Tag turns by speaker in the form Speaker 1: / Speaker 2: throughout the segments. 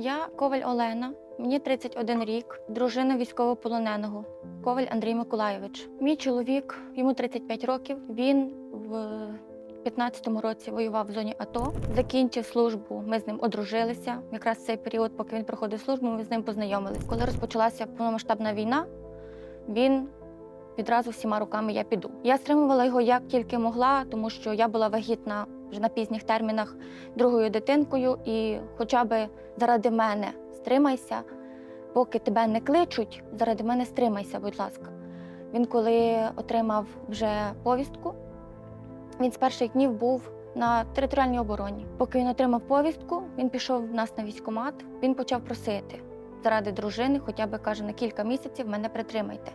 Speaker 1: Я Коваль Олена, мені 31 рік, дружина військовополоненого. Коваль Андрій Миколайович. Мій чоловік, йому 35 років. Він в 15-му році воював в зоні АТО, закінчив службу. Ми з ним одружилися. Якраз цей період, поки він проходив службу, ми з ним познайомились. Коли розпочалася повномасштабна війна, він відразу всіма руками я піду. Я стримувала його як тільки могла, тому що я була вагітна вже на пізніх термінах другою дитинкою, і хоча би заради мене стримайся, поки тебе не кличуть, заради мене стримайся, будь ласка. Він, коли отримав вже повістку, він з перших днів був на територіальній обороні. Поки він отримав повістку, він пішов в нас на військкомат, він почав просити заради дружини, хоча б каже, на кілька місяців мене притримайте.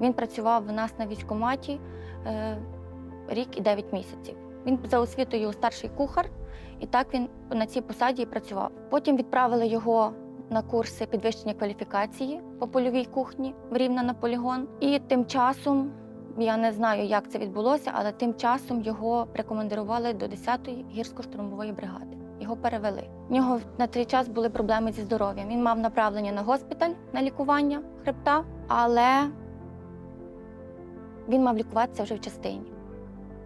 Speaker 1: Він працював в нас на військкоматі е, рік і дев'ять місяців. Він за освітою старший кухар, і так він на цій посаді і працював. Потім відправили його на курси підвищення кваліфікації по польовій кухні в Рівне на полігон. І тим часом, я не знаю, як це відбулося, але тим часом його прикомандирували до 10-ї гірсько-штурмової бригади. Його перевели. У нього на той час були проблеми зі здоров'ям. Він мав направлення на госпіталь на лікування хребта, але він мав лікуватися вже в частині.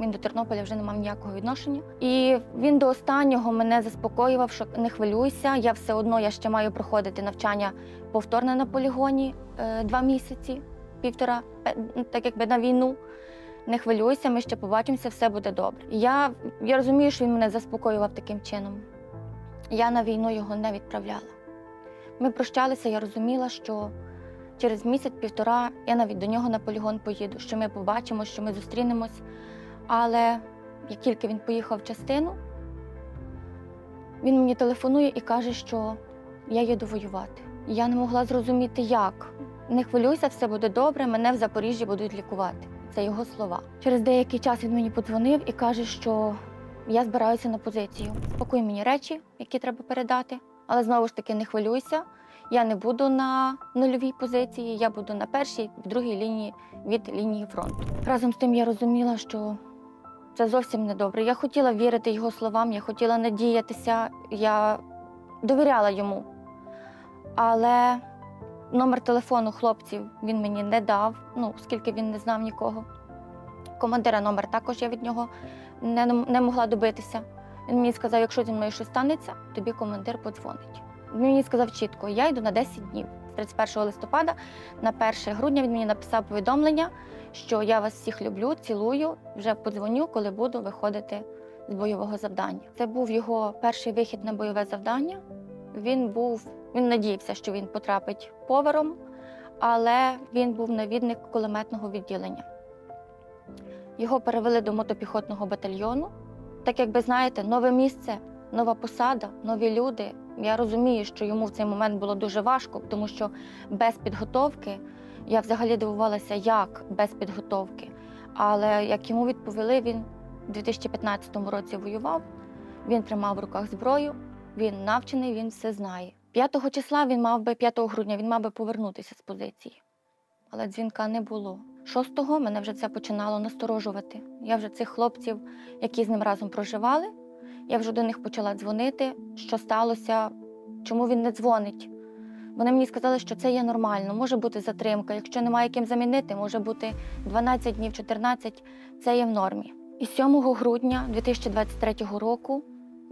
Speaker 1: Він до Тернополя вже не мав ніякого відношення. І він до останнього мене заспокоював, що не хвилюйся, я все одно я ще маю проходити навчання повторне на полігоні е, два місяці, півтора, е, так якби на війну. Не хвилюйся, ми ще побачимося, все буде добре. Я, я розумію, що він мене заспокоював таким чином. Я на війну його не відправляла. Ми прощалися, я розуміла, що через місяць-півтора я навіть до нього на полігон поїду, що ми побачимо, що ми зустрінемось. Але як тільки він поїхав в частину, він мені телефонує і каже, що я їду воювати. Я не могла зрозуміти, як. Не хвилюйся, все буде добре, мене в Запоріжжі будуть лікувати. Це його слова. Через деякий час він мені подзвонив і каже, що я збираюся на позицію. Спакуй мені речі, які треба передати. Але знову ж таки не хвилюйся. Я не буду на нульовій позиції, я буду на першій, в другій лінії від лінії фронту. Разом з тим я розуміла, що це зовсім не добре. Я хотіла вірити його словам, я хотіла надіятися, я довіряла йому. Але номер телефону хлопців він мені не дав, ну, оскільки він не знав нікого. Командира номер також я від нього не, не могла добитися. Він мені сказав, якщо зі мною щось станеться, тобі командир подзвонить. Він мені сказав чітко, я йду на 10 днів. З 31 листопада на 1 грудня він мені написав повідомлення, що я вас всіх люблю, цілую, вже подзвоню, коли буду виходити з бойового завдання. Це був його перший вихід на бойове завдання. Він був, він надіявся, що він потрапить поваром, але він був навідник кулеметного відділення. Його перевели до мотопіхотного батальйону. Так як ви знаєте, нове місце, нова посада, нові люди. Я розумію, що йому в цей момент було дуже важко, тому що без підготовки я взагалі дивувалася, як без підготовки. Але як йому відповіли, він у 2015 році воював, він тримав в руках зброю, він навчений, він все знає. 5 числа він мав би 5 грудня він мав би повернутися з позиції, але дзвінка не було. 6-го мене вже це починало насторожувати. Я вже цих хлопців, які з ним разом проживали, я вже до них почала дзвонити, що сталося, чому він не дзвонить. Вони мені сказали, що це є нормально, може бути затримка. Якщо немає ким замінити, може бути 12 днів, 14, це є в нормі. І 7 грудня 2023 року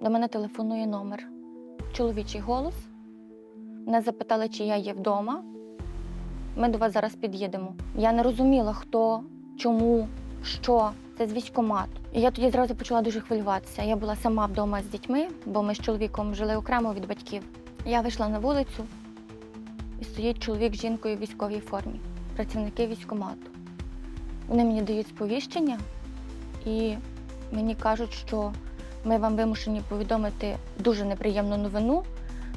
Speaker 1: до мене телефонує номер. Чоловічий голос. Мене запитали, чи я є вдома. Ми до вас зараз під'їдемо. Я не розуміла, хто, чому, що. Це з військкомату. І я тоді зразу почала дуже хвилюватися. Я була сама вдома з дітьми, бо ми з чоловіком жили окремо від батьків. Я вийшла на вулицю, і стоїть чоловік з жінкою в військовій формі, працівники військкомату. Вони мені дають сповіщення і мені кажуть, що ми вам вимушені повідомити дуже неприємну новину.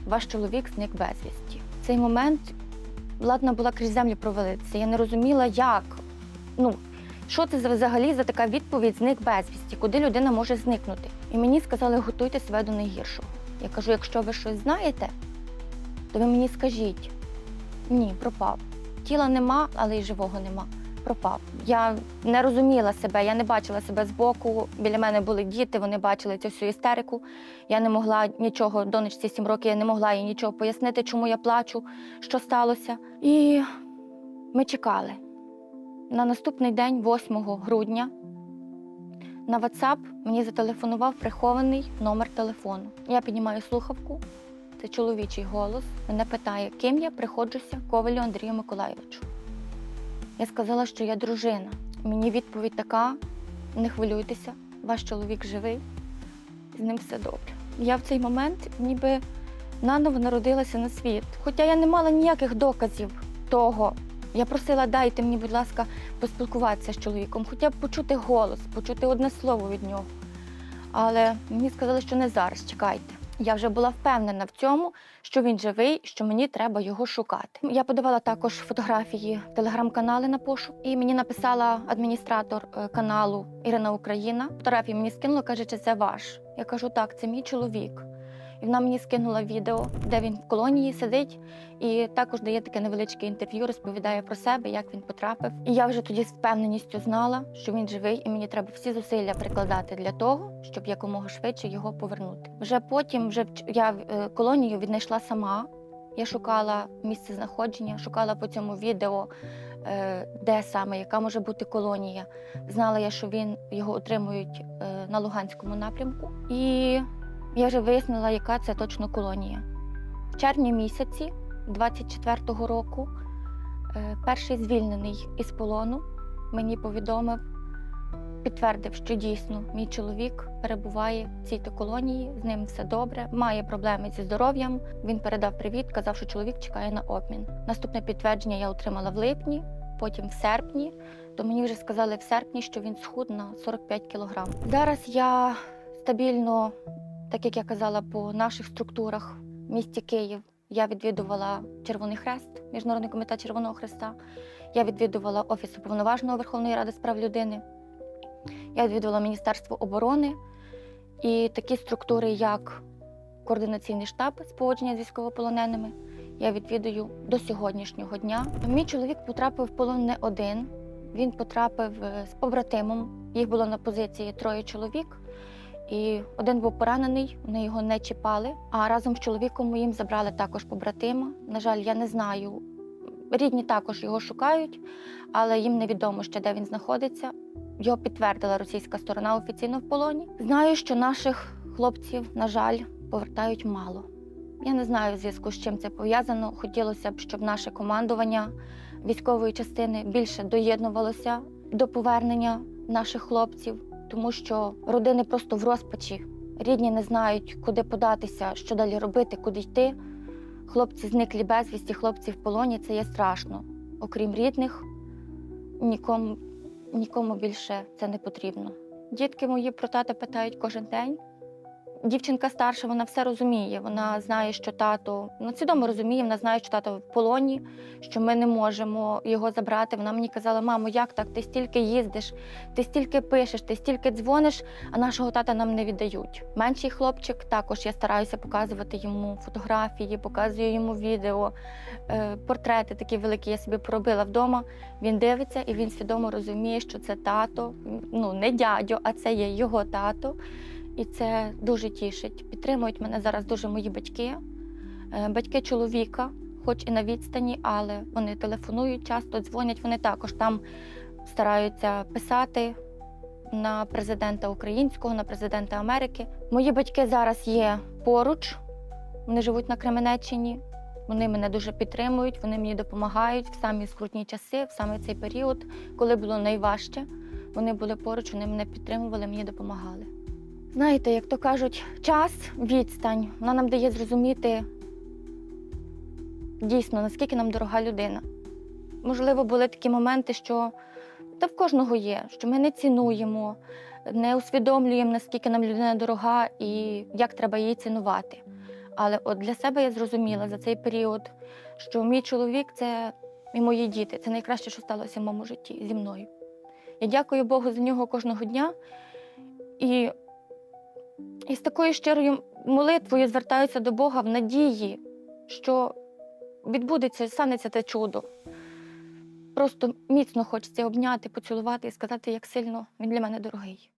Speaker 1: Ваш чоловік зник безвісті. В цей момент ладна була крізь землю провалитися. Я не розуміла, як. Ну, що це взагалі за така відповідь зник безвісті, куди людина може зникнути? І мені сказали, готуйте себе до найгіршого. Я кажу, якщо ви щось знаєте, то ви мені скажіть. Ні, пропав. Тіла нема, але й живого нема. пропав. Я не розуміла себе, я не бачила себе збоку. Біля мене були діти, вони бачили цю всю істерику. Я не могла нічого, донечці 7 років, я не могла їй нічого пояснити, чому я плачу, що сталося. І ми чекали. На наступний день, 8 грудня, на WhatsApp мені зателефонував прихований номер телефону. Я піднімаю слухавку, це чоловічий голос. Мене питає, ким я приходжуся Ковалю Андрію Миколайовичу. Я сказала, що я дружина. Мені відповідь така: не хвилюйтеся, ваш чоловік живий, з ним все добре. Я в цей момент ніби наново народилася на світ. Хоча я не мала ніяких доказів того. Я просила, дайте мені, будь ласка, поспілкуватися з чоловіком, хоча б почути голос, почути одне слово від нього. Але мені сказали, що не зараз, чекайте. Я вже була впевнена в цьому, що він живий, що мені треба його шукати. Я подавала також фотографії в телеграм-канали на пошук, і мені написала адміністратор е, каналу Ірина Україна. Фотографії мені скинула, каже, чи це ваш. Я кажу, так, це мій чоловік. І вона мені скинула відео, де він в колонії сидить, і також дає таке невеличке інтерв'ю, розповідає про себе, як він потрапив. І я вже тоді з впевненістю знала, що він живий, і мені треба всі зусилля прикладати для того, щоб якомога швидше його повернути. Вже потім, вже я е, колонію віднайшла сама. Я шукала місце знаходження, шукала по цьому відео, е, де саме, яка може бути колонія. Знала я, що він його отримують е, на Луганському напрямку. І я вже вияснила, яка це точно колонія. В червні місяці 24-го року е, перший звільнений із полону мені повідомив, підтвердив, що дійсно мій чоловік перебуває в цій то колонії, з ним все добре, має проблеми зі здоров'ям. Він передав привіт, казав, що чоловік чекає на обмін. Наступне підтвердження я отримала в липні, потім в серпні. То мені вже сказали в серпні, що він схуд на 45 кілограм. Зараз я стабільно, так як я казала, по наших структурах в місті Київ. Я відвідувала Червоний Хрест, Міжнародний комітет Червоного Хреста. Я відвідувала Офіс уповноваженого Верховної Ради з прав людини. Я відвідувала Міністерство оборони і такі структури, як Координаційний штаб з поводження з військовополоненими. Я відвідую до сьогоднішнього дня. Мій чоловік потрапив в полон не один. Він потрапив е, з побратимом. Їх було на позиції троє чоловік. І один був поранений, вони його не чіпали. А разом з чоловіком моїм забрали також побратима. На жаль, я не знаю. Рідні також його шукають, але їм невідомо ще, де він знаходиться. Його підтвердила російська сторона офіційно в полоні. Знаю, що наших хлопців, на жаль, повертають мало. Я не знаю в зв'язку з чим це пов'язано. Хотілося б, щоб наше командування військової частини більше доєднувалося до повернення наших хлопців, тому що родини просто в розпачі. Рідні не знають, куди податися, що далі робити, куди йти. Хлопці зниклі безвісті, хлопці в полоні це є страшно. Окрім рідних, нікому, нікому більше це не потрібно. Дітки мої про тата питають кожен день. Дівчинка старша, вона все розуміє. Вона знає, що тато ну, свідомо розуміє, вона знає, що тато в полоні, що ми не можемо його забрати. Вона мені казала: мамо, як так? Ти стільки їздиш, ти стільки пишеш, ти стільки дзвониш, а нашого тата нам не віддають. Менший хлопчик також я стараюся показувати йому фотографії, показую йому відео, е, портрети такі великі я собі поробила вдома. Він дивиться і він свідомо розуміє, що це тато, ну не дядьо, а це є його тато. І це дуже тішить. Підтримують мене зараз дуже мої батьки, Е, батьки чоловіка, хоч і на відстані, але вони телефонують часто, дзвонять. Вони також там стараються писати на президента українського, на президента Америки. Мої батьки зараз є поруч, вони живуть на Кременеччині. Вони мене дуже підтримують, вони мені допомагають в самі скрутні часи, в саме цей період, коли було найважче. Вони були поруч, вони мене підтримували, мені допомагали. Знаєте, як то кажуть, час, відстань, вона нам дає зрозуміти дійсно, наскільки нам дорога людина. Можливо, були такі моменти, що та в кожного є, що ми не цінуємо, не усвідомлюємо, наскільки нам людина дорога і як треба її цінувати. Але от для себе я зрозуміла за цей період, що мій чоловік це і мої діти це найкраще, що сталося в моєму житті зі мною. Я дякую Богу за нього кожного дня. І, і з такою щирою молитвою звертаюся до Бога в надії, що відбудеться, станеться те чудо. просто міцно хочеться обняти, поцілувати і сказати, як сильно він для мене дорогий.